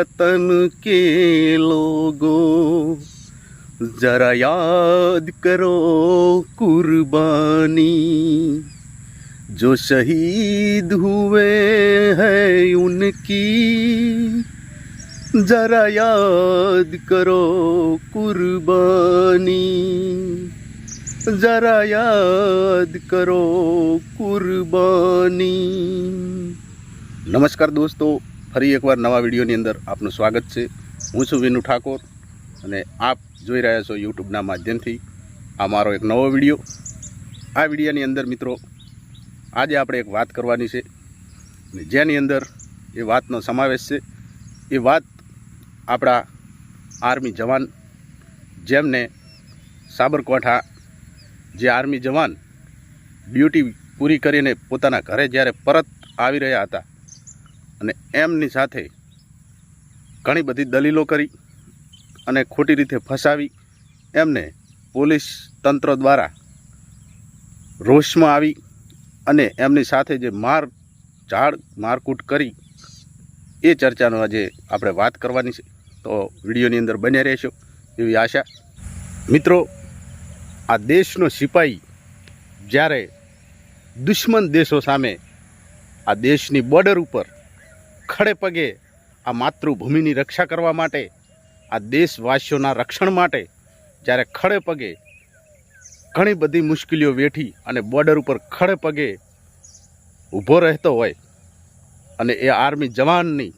वतन के लोगों, ज़रा याद करो कुर्बानी। जो शहीद हुए हैं उनकी, ज़रा याद करो कुर्बानी। ज़रा याद करो कुर्बानी। नमस्कार दोस्तों ફરી એકવાર નવા વિડીયોની અંદર આપનું સ્વાગત છે. હું છું વિનુ ઠાકોર અને આપ જોઈ રહ્યા છો યુટ્યુબના માધ્યમથી આ મારો એક નવો વીડિયો. આ વિડીયોની અંદર મિત્રો, આજે આપણે એક વાત કરવાની છે જેની અંદર એ વાતનો સમાવેશ છે. એ વાત આપણા આર્મી જવાન જેમને સાબરકાંઠા જે આર્મી જવાન ડ્યુટી પૂરી કરીને પોતાના ઘરે જ્યારે પરત આવી રહ્યા હતા અને એમની સાથે ઘણી બધી દલીલો કરી અને ખોટી રીતે ફસાવી એમને પોલીસ તંત્ર દ્વારા રોષમાં આવી અને એમની સાથે જે માર ઝાડ મારકૂટ કરી એ ચર્ચાનો આજે આપણે વાત કરવાની છે. તો વિડીયોની અંદર બન્યા રહેશો એવી આશા. મિત્રો, આ દેશનો સિપાહી જ્યારે દુશ્મન દેશો સામે આ દેશની બોર્ડર ઉપર ખડે પગે આ માતૃભૂમિની રક્ષા કરવા માટે, આ દેશવાસીઓના રક્ષણ માટે જ્યારે ખડે પગે ઘણી બધી મુશ્કેલીઓ વેઠી અને બોર્ડર ઉપર ખડે પગે ઊભો રહેતો હોય અને એ આર્મી જવાનની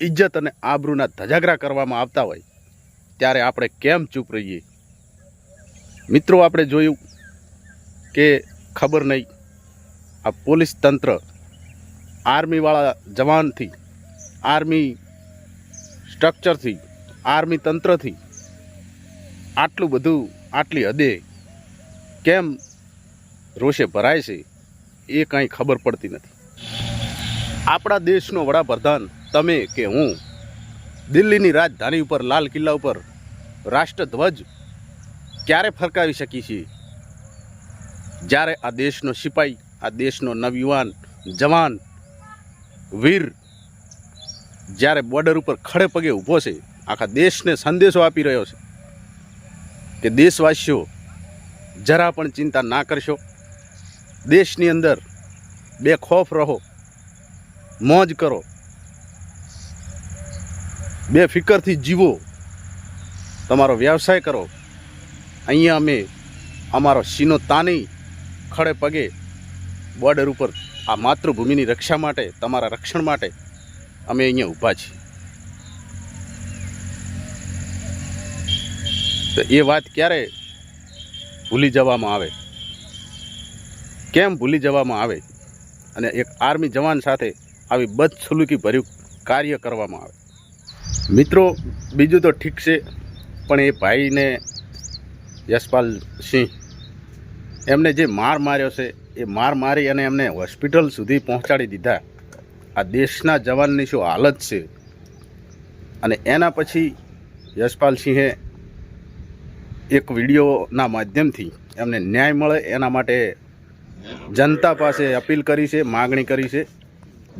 ઇજ્જત અને આબરૂના ધજાગરા કરવામાં આવતા હોય, ત્યારે આપણે કેમ ચૂપ રહીએ? મિત્રો, આપણે જોયું કે ખબર નહીં, આ પોલીસ તંત્ર આર્મીવાળા જવાનથી, આર્મી સ્ટ્રક્ચરથી, આર્મી તંત્રથી આટલું બધું, આટલી હદે કેમ રોષે ભરાય છે, એ કાંઈ ખબર પડતી નથી. આપણા દેશનો વડાપ્રધાન, તમે કે હું, દિલ્હીની રાજધાની ઉપર, લાલ કિલ્લા ઉપર રાષ્ટ્રધ્વજ ક્યારે ફરકાવી શકીએ છીએ? જ્યારે આ દેશનો સિપાઈ, આ દેશનો નવયુવાન જવાન વીર જ્યારે બોર્ડર ઉપર ખડે પગે ઊભો છે, આખા દેશને સંદેશો આપી રહ્યો છે કે દેશવાસીઓ જરા પણ ચિંતા ના કરશો. દેશની અંદર બે ખોફ રહો, મોજ કરો. બે ફિકરથી જીવો. તમારો વ્યવસાય કરો. અહીંયા અમે અમારો સીનો તાની ખડે પગે બોર્ડર ઉપર આ માતૃભૂમિની રક્ષા માટે, તમારા રક્ષણ માટે અમે અહીંયા ઊભા છીએ. તો એ વાત ક્યારે ભૂલી જવામાં આવે? કેમ ભૂલી જવામાં આવે? અને એક આર્મી જવાન સાથે આવી બદસલુકી ભર્યું કાર્ય કરવામાં આવે. મિત્રો, બીજું તો ઠીક છે, પણ એ ભાઈને યશપાલ સિંહ એમને જે માર માર્યો છે, એ માર મારી અને એમને હોસ્પિટલ સુધી પહોંચાડી દીધા. આ દેશના જવાનની શું હાલત છે? અને એના પછી યશપાલ સિંહે એક વિડીયોના માધ્યમથી એમને ન્યાય મળે એના માટે જનતા પાસે અપીલ કરી છે, માગણી કરી છે.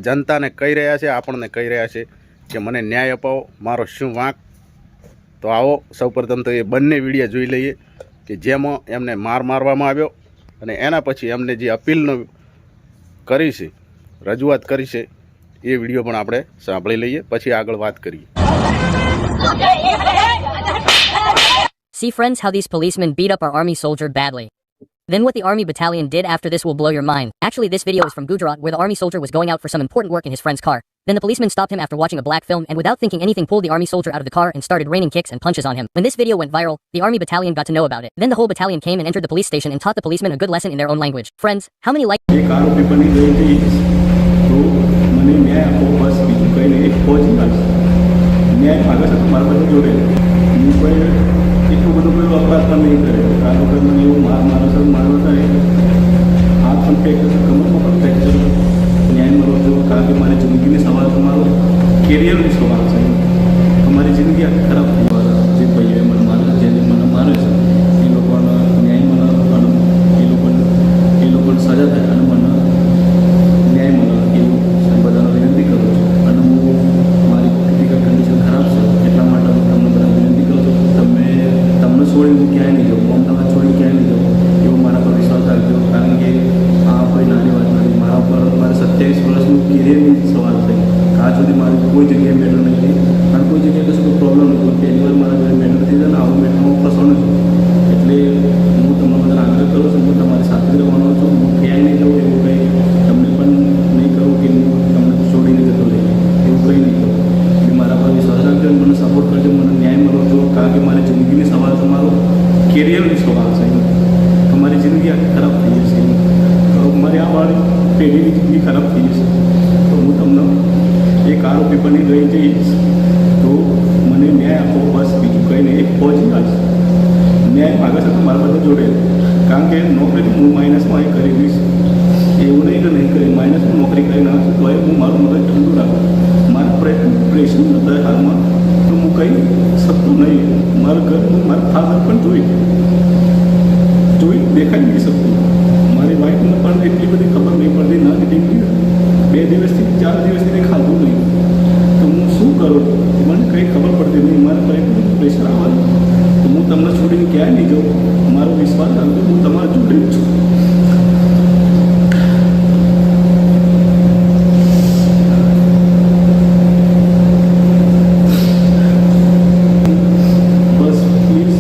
જનતાને કહી રહ્યા છે, આપણને કહી રહ્યા છે કે મને ન્યાય અપાવો, મારો શું વાંક? તો આવો, સૌપ્રથમ તો એ બંને વીડિયો જોઈ લઈએ. કે જેમાં એમને માર મારવામાં આવ્યો અને એના પછી એમને જે અપીલનો કરી છે રજૂઆત કરી છે એ વીડિયો પણ આપણે સાંભળી લઈએ પછી આગળ વાત કરીએ See, friends, how these policemen beat up our army soldier badly. Then, what the army battalion did after this will blow your mind. Actually, this video is from Gujarat, where the army soldier was going out for some important work in his friend's car. Then the policeman stopped him after watching a black film and without thinking anything pulled the army soldier out of the car and started raining kicks and punches on him. When this video went viral, the army battalion got to know about it. Then the whole battalion came and entered the police station and taught the policemen a good lesson in their own language. Friends, how many like એક આરોપી બની ગઈ હતી તો મને ન્યાય આપો બસ બીજું કંઈ નહીં એક ફોજ લાગશે ન્યાય માગે છે તો મારા બધું જોડે હું કોઈ એટલું બધું કોઈ અપરાધ પણ નહીં કરે આ લોકોએ મને એવું માર મારો છે મારો થાય હાથ પણ ફ્રેક્ચર કમરમાં પણ ફ્રેક્ચર ન્યાય મળવો જોઈએ, કારણ કે મારી જિંદગીની સવાલ તમારો કેરિયરની સવાલ છે. અમારી જિંદગી આખી ખરાબ થઈ ગઈ જે ભાઈઓએ મને મારે જેને મને મારે છે એ લોકોને ન્યાય મળે અને એ લોકોને એ લોકોને સજા થાય અને મને ન્યાય મળે એવું બધાને વિનંતી કરું છું અને હું મારી હું ક્યાંય નહીં જાઉં હું અમદાવાદ છોડી ક્યાંય નહીં જાઉં એવો મારા પર વિશ્વાસ રાખજો કારણ કે આ કોઈ નાની વાત નથી મારા પર મારે સત્યાવીસ વર્ષનું કેરિયરની સવાલ થઈ. આજ સુધી મારી કોઈ જગ્યાએ મેટર નહીં થઈ અને કોઈ જગ્યાએ કશું પ્રોબ્લમ નથી. પહેલી વાર મારા ઘરે મેટર થઈ જાય ને આવું હું ફસવાનો છું. એટલે હું તમને બધા આગ્રહ કરું છું, હું તમારી સાથે રહેવાનો છું. હું ક્યાંય નહીં જાઉં એવું કંઈ તમને પણ નહીં કરું કે હું તમને છોડીને જતો રહી. એવું કંઈ નહીં એટલે મારા પર વિશ્વાસ રાખજો મને સપોર્ટ કરજો, મને ન્યાય મળો જો કારણ કે મારી જિંદગીની સવાલ તમારો કેરિયરની સવાલ છે તમારી જિંદગી આખી ખરાબ થઈ જશે તો મારી આ વાળી પેઢીની જિંદગી ખરાબ થઈ જશે તો હું તમને બની રહી જઈશ તો મને ન્યાય આપો, બસ. બીજું કંઈ નહીં. એક પહોંચી જશે ન્યાય માગે છે તો મારા બધા જોડે. કારણ કે નોકરી હું માઇનસમાં એ કરી દઈશ એવું નહીં કે નહીં કરી. માઇનસમાં નોકરી કરી નાખું તો હું મારું મગજ ઠંડુ રાખું. મારા પ્રયત્ન પ્રેશન હતા હાલમાં. તો હું કંઈ શકતું નહીં. મારું ઘર હું મારા ફાધર પણ જોઈ. જોઈ દેખાઈ નહીં શકતું. મારી વાઈફને પણ એટલી બધી ખબર નહીં પડતી. ના દીકરી બે દિવસથી, ચાર દિવસથી ખાધું નહીં તો હું શું કરું મને કંઈ ખબર પડતી નહીં મારા આવે તો હું તમને છોડીને ક્યાંય નહીં જાઉં. મારો વિશ્વાસ રાખજો હું તમારા જોડે જ છું. બસ પ્લીઝ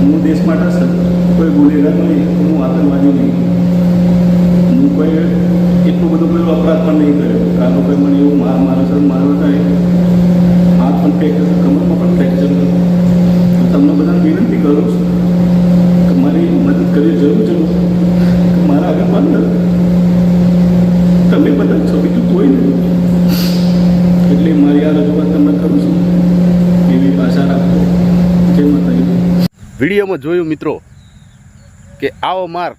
હું દેશ માટે કોઈ ગુનેગાર નહીં. હું આતંકવાદી નહીં. હું કોઈ એટલો બધો કોઈ અપરાધ પણ નહીં કર્યો. કારણ કોઈ મને એવું માર મારો સર મારો થાય પણ ફ્રેક્ચર કમરમાં પણ ફ્રેક્ચર તો તમને બધાને વિનંતી કરું છું કે મારી મદદ કરવી જરૂર જરૂર મારા આગળ પણ તમે બધા છો, બીજું કોઈ નહીં. એટલે મારી આ રજૂઆત તમને કરું છું. એવી આશા રાખો જય માતાજી. વિડીયોમાં જોયું મિત્રો કે આવો માર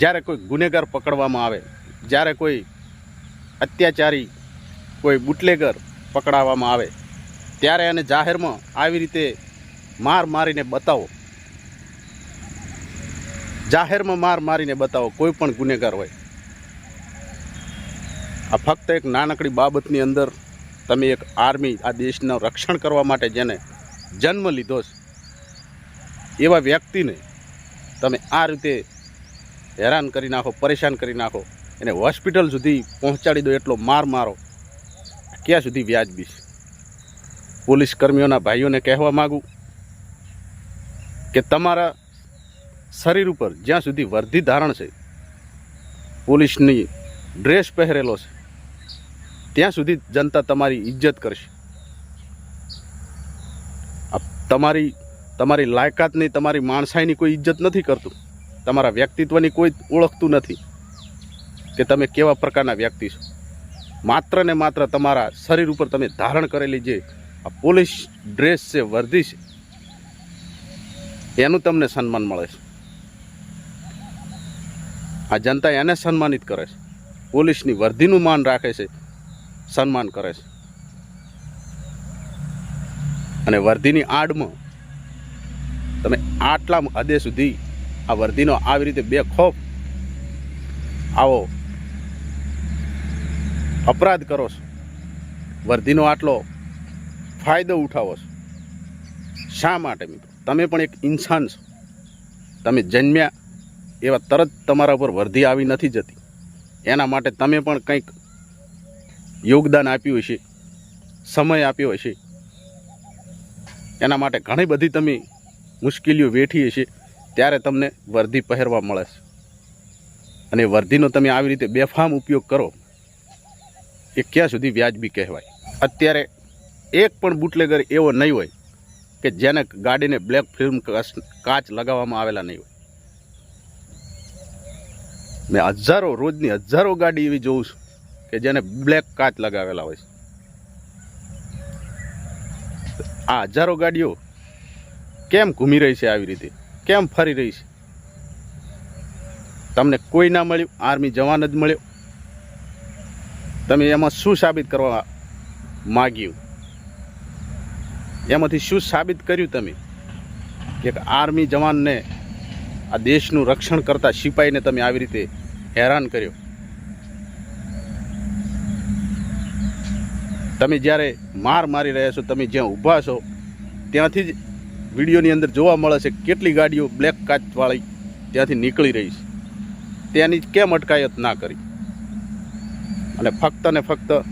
જ્યારે કોઈ ગુનેગાર પકડવામાં આવે, જ્યારે કોઈ અત્યાચારી, કોઈ બુટલેગર પકડાવવામાં આવે. ત્યારે એને જાહેરમાં આવી રીતે માર મારીને બતાવો. જાહેરમાં માર મારીને બતાવો, કોઈ પણ ગુનેગાર હોય. આ ફક્ત એક નાનકડી બાબતની અંદર તમે એક આર્મી આ દેશનું રક્ષણ કરવા માટે જેને જન્મ લીધો છે, એવા વ્યક્તિને તમે આ રીતે હેરાન કરી નાખો, પરેશાન કરી નાખો, એને હોસ્પિટલ સુધી પહોંચાડી દો, એટલો માર મારો. ક્યાં સુધી વ્યાજબી છે પોલીસ કર્મીઓના ભાઈઓને કહેવા માગું કે તમારા શરીર ઉપર જ્યાં સુધી વર્ધી ધારણ છે, પોલીસની ડ્રેસ પહેરેલો છે, ત્યાં સુધી જનતા તમારી ઇજ્જત કરશે. તમારી તમારી લાયકાતની, તમારી માણસાઈની કોઈ ઇજ્જત નથી કરતું. તમારા વ્યક્તિત્વની કોઈ ઓળખતું નથી કે તમે કેવા પ્રકારના વ્યક્તિ છો. માત્ર ને માત્ર તમારા શરીર ઉપર તમે ધારણ કરેલી જે આ પોલીસ ડ્રેસ છે, વર્દી છે, એનું તમને સન્માન મળે છે. આ જનતા એને સન્માનિત કરે છે. પોલીસની વર્દીનું માન રાખે છે, સન્માન કરે છે. અને વર્દીની આડમાં તમે આટલા હદે સુધી આ વર્દીનો આવી રીતે બે ખોફ આવો અપરાધ કરો છો. વર્ધીનો આટલો ફાયદો ઉઠાવો છો. શા માટે મિત્રો? તમે પણ એક ઇન્સાન છો. તમે જન્મ્યા એવા તરત તમારા ઉપર વર્ધી આવી નથી જતી. એના માટે તમે પણ કંઈક યોગદાન આપ્યું હશે, સમય આપ્યો હશે. એના માટે ઘણી બધી તમે મુશ્કેલીઓ વેઠી હશે, ત્યારે તમને વર્ધી પહેરવા મળે છે. અને વર્ધીનો તમે આવી રીતે બેફામ ઉપયોગ કરો. એ ક્યાં સુધી વ્યાજબી કહેવાય? અત્યારે એક પણ બુટલેગર એવો નહીં હોય કે જેને ગાડીને બ્લેક ફિલ્મ કાચ લગાવવામાં આવેલા નહીં હોય. મેં હજારો, રોજની હજારો ગાડી એવી જોઉં છું કે જેને બ્લેક કાચ લગાવેલા હોય છે. આ હજારો ગાડીઓ કેમ ઘૂમી રહી છે આવી રીતે? કેમ ફરી રહી છે? તમને કોઈ ના મળ્યું, આર્મી જવાન જ મળ્યો તમે એમાં શું સાબિત કરવા માગ્યું? એમાંથી શું સાબિત કર્યું તમે? કે આર્મી જવાનને આ દેશનું રક્ષણ કરતા સિપાહીને તમે આવી રીતે હેરાન કર્યો? તમે જ્યારે માર મારી રહ્યા છો, તમે જ્યાં ઊભા છો, ત્યાંથી જ વિડીયોની અંદર જોવા મળે છે કેટલી ગાડીઓ બ્લેક કાચવાળી ત્યાંથી નીકળી રહી છે. ત્યાંની કેમ અટકાયત ના કરી? અને ફક્ત ને ફક્ત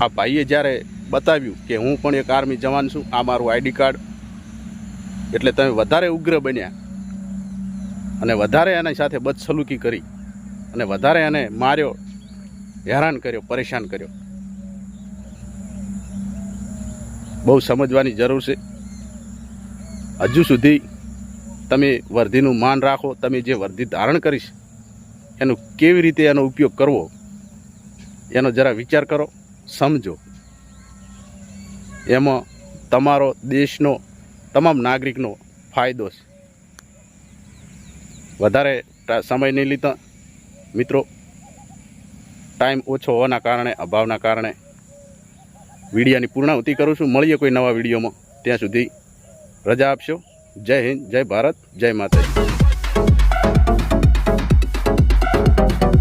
આ ભાઈએ જ્યારે બતાવ્યું કે હું પણ એક આર્મી જવાન છું, આ મારું આઈડી કાર્ડ. એટલે તમે વધારે ઉગ્ર બન્યા. અને વધારે એની સાથે બદસલુકી કરી. અને વધારે એને માર્યો, હેરાન કર્યો, પરેશાન કર્યો. બહુ સમજવાની જરૂર છે. હજુ સુધી તમે વર્ધીનું માન રાખો, તમે જે વર્ધી ધારણ કરીશ, એનો કેવી રીતે એનો ઉપયોગ કરવો? એનો જરા વિચાર કરો, સમજો. એમાં તમારો દેશનો તમામ નાગરિકનો ફાયદો છે. વધારે સમય નહીં લીધા. મિત્રો, ટાઈમ ઓછો હોવાના કારણે, અભાવના કારણે વિડીયાની પૂર્ણાહુતિ કરું છું. મળીએ કોઈ નવા વિડીયોમાં. ત્યાં સુધી રજા આપશો. જય હિન્દ, જય ભારત, જય માતાજી.